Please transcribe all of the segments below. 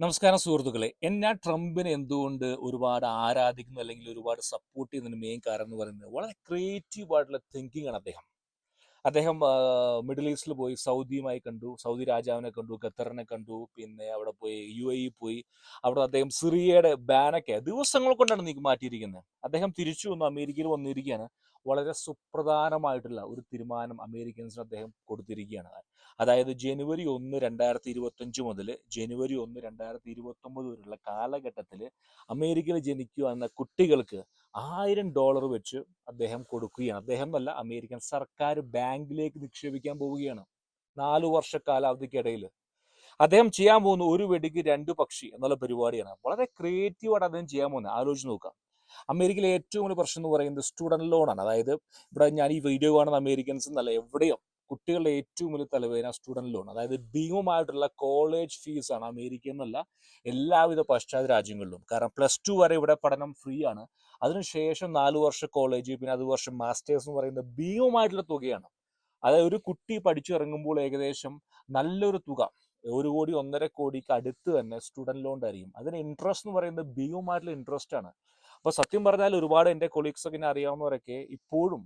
നമസ്കാരം സുഹൃത്തുക്കളെ. എന്നാ ട്രംപിനെ എന്തുകൊണ്ട് ഒരുപാട് ആരാധിക്കുന്നു അല്ലെങ്കിൽ ഒരുപാട് സപ്പോർട്ട് ചെയ്യുന്നതിന് മെയിൻ കാരണം എന്ന് പറയുന്നത് വളരെ ക്രിയേറ്റീവ് ആയിട്ടുള്ള തിങ്കിങ് ആണ് അദ്ദേഹം. അദ്ദേഹം മിഡിൽ ഈസ്റ്റിൽ പോയി സൗദിയുമായി കണ്ടു സൗദി രാജാവിനെ കണ്ടു ഖത്തറിനെ കണ്ടു പിന്നെ അവിടെ പോയി യു എ പോയി. അവിടെ അദ്ദേഹം സിറിയയുടെ ബാനൊക്കെ ദിവസങ്ങൾ കൊണ്ടാണ് നീക്കി മാറ്റിയിരിക്കുന്നത്. അദ്ദേഹം തിരിച്ചു വന്നു അമേരിക്കയിൽ വന്നിരിക്കുകയാണ്. വളരെ സുപ്രധാനമായിട്ടുള്ള ഒരു തീരുമാനം അമേരിക്കൻസിന് അദ്ദേഹം കൊടുത്തിരിക്കുകയാണ്. അതായത് ജനുവരി ഒന്ന് രണ്ടായിരത്തി ഇരുപത്തഞ്ച് മുതൽ ജനുവരി ഒന്ന് രണ്ടായിരത്തി ഇരുപത്തി ഒമ്പത് വരെയുള്ള കാലഘട്ടത്തിൽ അമേരിക്കയിൽ ജനിക്കുക എന്ന കുട്ടികൾക്ക് ആയിരം ഡോളർ വെച്ച് അദ്ദേഹം കൊടുക്കുകയാണ്. അദ്ദേഹം എന്നല്ല അമേരിക്കൻ സർക്കാർ ബാങ്കിലേക്ക് നിക്ഷേപിക്കാൻ പോവുകയാണ് നാലു വർഷ കാലാവധിക്കിടയിൽ അദ്ദേഹം ചെയ്യാൻ പോകുന്ന ഒരു വെടിക്ക് രണ്ട് പക്ഷി എന്നുള്ള പരിപാടിയാണ്. വളരെ ക്രിയേറ്റീവായിട്ട് അദ്ദേഹം ചെയ്യാൻ പോകുന്നത്. ആലോചിച്ച് നോക്കാം അമേരിക്കയിലെ ഏറ്റവും വലിയ പ്രശ്നം എന്ന് പറയുന്നത് സ്റ്റുഡന്റ് ലോണാണ് അതായത് ഇവിടെ ഞാൻ ഈ വീഡിയോ കാണുന്ന അമേരിക്കൻസ് എന്നല്ല എവിടെയും കുട്ടികളുടെ ഏറ്റവും വലിയ തലവേദന സ്റ്റുഡന്റ് ലോൺ അതായത് ഭീമമായിട്ടുള്ള കോളേജ് ഫീസാണ് അമേരിക്ക എന്നല്ല എല്ലാവിധ പശ്ചാത്തല രാജ്യങ്ങളിലും. കാരണം പ്ലസ് ടു വരെ ഇവിടെ പഠനം ഫ്രീ ആണ്. അതിനുശേഷം നാല് വർഷം കോളേജ് പിന്നെ അത് വർഷം മാസ്റ്റേഴ്സ് എന്ന് പറയുന്നത് ഭീമമായിട്ടുള്ള തുകയാണ്. അതായത് ഒരു കുട്ടി പഠിച്ചിറങ്ങുമ്പോൾ ഏകദേശം നല്ലൊരു തുക ഒരു കോടി ഒന്നര കോടിക്ക് അടുത്ത് തന്നെ സ്റ്റുഡന്റ് ലോൺ ആയിരിക്കും. അതിന് ഇൻട്രസ്റ്റ് എന്ന് പറയുന്നത് ഭീമമായിട്ടുള്ള ഇൻട്രസ്റ്റ് ആണ്. അപ്പോൾ സത്യം പറഞ്ഞാൽ ഒരുപാട് എന്റെ കൊളീഗ്സ് ഒക്കെ അറിയാവുന്നവരൊക്കെ ഇപ്പോഴും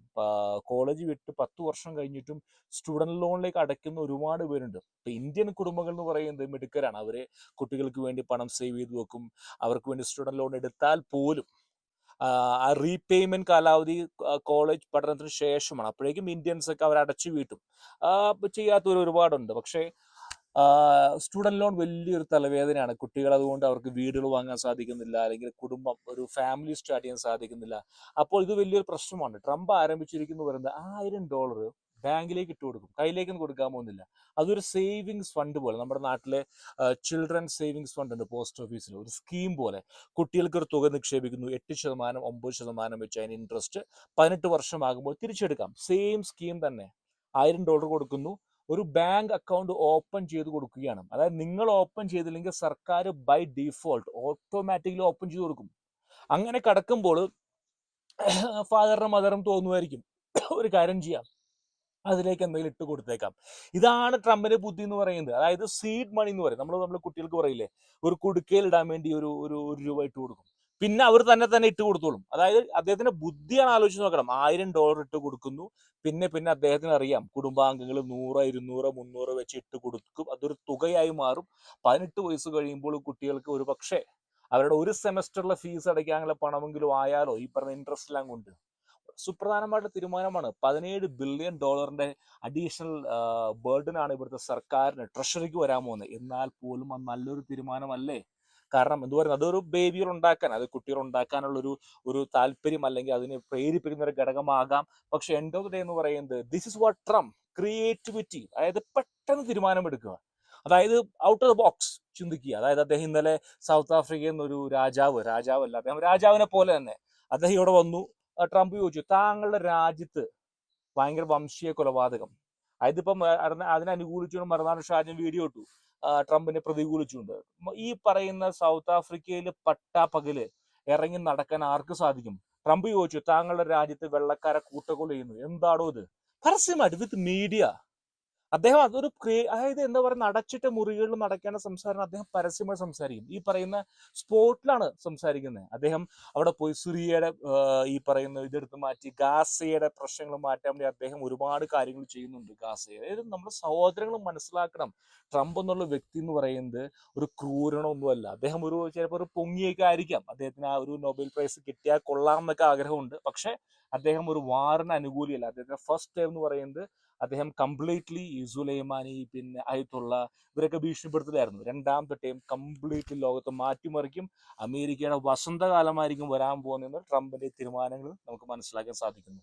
കോളേജ് വിട്ട് പത്ത് വർഷം കഴിഞ്ഞിട്ടും സ്റ്റുഡന്റ് ലോണിലേക്ക് അടയ്ക്കുന്ന ഒരുപാട് പേരുണ്ട്. ഇപ്പൊ ഇന്ത്യൻ കുടുംബങ്ങൾ എന്ന് പറയുന്നത് മിടുക്കരാണ്. അവർ കുട്ടികൾക്ക് വേണ്ടി പണം സേവ് ചെയ്ത് വെക്കും. അവർക്ക് വേണ്ടി സ്റ്റുഡന്റ് ലോൺ എടുത്താൽ പോലും ആ റീപേയ്മെന്റ് കാലാവധി കോളേജ് പഠനത്തിന് ശേഷമാണ്. അപ്പോഴേക്കും ഇന്ത്യൻസ് ഒക്കെ അവർ അടച്ചു വീട്ടും ചെയ്യാത്തവർ ഒരുപാടുണ്ട്. പക്ഷേ സ്റ്റുഡന്റ് ലോൺ വലിയൊരു തലവേദനയാണ്. കുട്ടികൾ അതുകൊണ്ട് അവർക്ക് വീടുകൾ വാങ്ങാൻ സാധിക്കുന്നില്ല അല്ലെങ്കിൽ കുടുംബം ഒരു ഫാമിലി സ്റ്റാർട്ട് ചെയ്യാൻ സാധിക്കുന്നില്ല. അപ്പോൾ ഇത് വലിയൊരു പ്രശ്നമാണ്. ട്രംപ് ആരംഭിച്ചിരിക്കുന്നു പറയുന്നത് ആയിരം ഡോളർ ബാങ്കിലേക്ക് ഇട്ട് കൊടുക്കും. കയ്യിലേക്കൊന്നും കൊടുക്കാൻ പോകുന്നില്ല. അതൊരു സേവിങ്സ് ഫണ്ട് പോലെ. നമ്മുടെ നാട്ടിലെ ചിൽഡ്രൻ സേവിങ്സ് ഫണ്ട് ഉണ്ട് പോസ്റ്റ് ഓഫീസിൽ ഒരു സ്കീം പോലെ. കുട്ടികൾക്ക് ഒരു തുക നിക്ഷേപിക്കുന്നു. എട്ട് ശതമാനം ഒമ്പത് ശതമാനം വെച്ച് അതിന് ഇൻട്രസ്റ്റ് പതിനെട്ട് വർഷമാകുമ്പോൾ തിരിച്ചെടുക്കാം. സെയിം സ്കീം തന്നെ. ആയിരം ഡോളർ കൊടുക്കുന്നു. ഒരു ബാങ്ക് അക്കൗണ്ട് ഓപ്പൺ ചെയ്ത് കൊടുക്കുകയാണ്. അതായത് നിങ്ങൾ ഓപ്പൺ ചെയ്തില്ലെങ്കിൽ സർക്കാർ ബൈ ഡിഫോൾട്ട് ഓട്ടോമാറ്റിക്കലി ഓപ്പൺ ചെയ്ത് കൊടുക്കും. അങ്ങനെ കടക്കുമ്പോൾ ഫാദറിനും മദറും തോന്നുമായിരിക്കും. ഒരു കാര്യം ചെയ്യാം. അതിലേക്ക് എന്തെങ്കിലും ഇട്ട് കൊടുത്തേക്കാം. ഇതാണ് ട്രംപിന്റെ ബുദ്ധി എന്ന് പറയുന്നത്. അതായത് സീഡ് മണി എന്ന് പറയും. നമ്മൾ നമ്മൾ കുട്ടികൾക്ക് പറയില്ലേ? ഒരു കുടുക്കയിൽ ഇടാൻ വേണ്ടി ഒരു ഒരു രൂപ ഇട്ട് കൊടുക്കും. പിന്നെ അവർ തന്നെ തന്നെ ഇട്ട് കൊടുത്തോളും. അതായത് അദ്ദേഹത്തിന്റെ ബുദ്ധിയാണ് ആലോചിച്ച് നോക്കണം. ആയിരം ഡോളർ ഇട്ട് കൊടുക്കുന്നു. പിന്നെ പിന്നെ അദ്ദേഹത്തിന് അറിയാം. കുടുംബാംഗങ്ങൾ നൂറ് ഇരുന്നൂറ് മുന്നൂറ് വെച്ച് ഇട്ട് കൊടുക്കും. അതൊരു തുകയായി മാറും. പതിനെട്ട് വയസ്സ് കഴിയുമ്പോൾ കുട്ടികൾക്ക് ഒരു പക്ഷേ അവരുടെ ഒരു സെമസ്റ്ററിലെ ഫീസ് അടയ്ക്കാനുള്ള പണമെങ്കിലും ആയാലോ ഈ പറഞ്ഞ ഇൻട്രസ്റ്റ് എല്ലാം കൊണ്ട്. സുപ്രധാനമായിട്ടുള്ള തീരുമാനമാണ്. പതിനേഴ് ബില്യൺ ഡോളറിന്റെ അഡീഷണൽ ബേർഡൻ ആണ് ഇവിടുത്തെ സർക്കാരിന് ട്രഷറിക്ക് വരാൻ പോകുന്നത്. എന്നാൽ പോലും അത് നല്ലൊരു തീരുമാനമല്ലേ? കാരണം എന്ത് പറയുന്നത് അതൊരു ബേബികൾ ഉണ്ടാക്കാൻ അത് കുട്ടികൾ ഉണ്ടാക്കാനുള്ള ഒരു ഒരു താല്പര്യം അല്ലെങ്കിൽ അതിനെ പ്രേരിപ്പിക്കുന്ന ഒരു ഘടകമാകാം. പക്ഷെ എൻഡ് ഓഫ് ദ ഡേ എന്ന് പറയുന്നത് this is what term creativity അതായത് പെട്ടെന്ന് തീരുമാനമെടുക്കുക. അതായത് ഔട്ട് ഓഫ് ദ ബോക്സ് ചിന്തിക്കുക. അതായത് അദ്ദേഹം ഇന്നലെ സൗത്ത് ആഫ്രിക്കയിൽ നിന്നൊരു രാജാവ് രാജാവ് രാജാവല്ല അദ്ദേഹം രാജാവിനെ പോലെ തന്നെ അദ്ദേഹം ഇവിടെ വന്നു. ട്രംപ് ചോദിച്ചു താങ്കളുടെ രാജ്യത്ത് ഭയങ്കര വംശീയ കൊലപാതകം. അതിപ്പം അതിനെ അനുകൂലിച്ചുകൊണ്ട് മറുനാട് ഷാജൻ വീഡിയോ ഇട്ടു. ട്രംപിനെ പ്രതികൂലിച്ചുകൊണ്ട്. ഈ പറയുന്ന സൗത്ത് ആഫ്രിക്കയിൽ പട്ടാപ്പകൽ ഇറങ്ങി നടക്കാൻ ആർക്ക് സാധിക്കും? ട്രംപ് ചോദിച്ചു താങ്കളുടെ രാജ്യത്ത് വെള്ളക്കാരെ കൂട്ടക്കൊല ചെയ്യുന്നു എന്താണോ ഇത്? പരസ്യമായിട്ട് വിത്ത് മീഡിയ അദ്ദേഹം അതൊരു അതായത് എന്താ പറയുക അടച്ചിട്ട മുറികളിൽ നടക്കേണ്ട സംസാരം അദ്ദേഹം പരസ്യമായി സംസാരിക്കും. ഈ പറയുന്ന സ്പോട്ടിലാണ് സംസാരിക്കുന്നത്. അദ്ദേഹം അവിടെ പോയി സിറിയയുടെ ഈ പറയുന്ന ഇതെടുത്ത് മാറ്റി ഗാസയുടെ പ്രശ്നങ്ങൾ മാറ്റാൻ വേണ്ടി അദ്ദേഹം ഒരുപാട് കാര്യങ്ങൾ ചെയ്യുന്നുണ്ട് ഗാസയെ. അതായത് നമ്മുടെ സഹോദരങ്ങൾ മനസ്സിലാക്കണം. ട്രംപ് എന്നുള്ള വ്യക്തി എന്ന് പറയുന്നത് ഒരു ക്രൂരണമൊന്നുമല്ല അദ്ദേഹം ഒരു ചിലപ്പോൾ ഒരു പൊങ്ങിയൊക്കെ ആയിരിക്കാം. അദ്ദേഹത്തിന് ആ ഒരു നൊബേൽ പ്രൈസ് കിട്ടിയാൽ കൊള്ളാം എന്നൊക്കെ ആഗ്രഹമുണ്ട്. പക്ഷെ അദ്ദേഹം ഒരു വാറിന് അനുകൂലിയല്ല. അദ്ദേഹത്തിന്റെ ഫസ്റ്റ് ടൈം എന്ന് പറയുന്നത് അദ്ദേഹം കംപ്ലീറ്റ്ലി സുലൈമാനി പിന്നെ അയത്തുള്ള ഇവരൊക്കെ ഭീഷണിപ്പെടുത്തലായിരുന്നു. രണ്ടാമത്തെ ടൈം കംപ്ലീറ്റ്ലി ലോകത്തെ മാറ്റിമറിക്കും. അമേരിക്കയുടെ വസന്തകാലമായിരിക്കും വരാൻ പോകുന്നതെന്ന് ട്രംപിന്റെ തീരുമാനങ്ങൾ നമുക്ക് മനസ്സിലാക്കാൻ സാധിക്കുന്നു.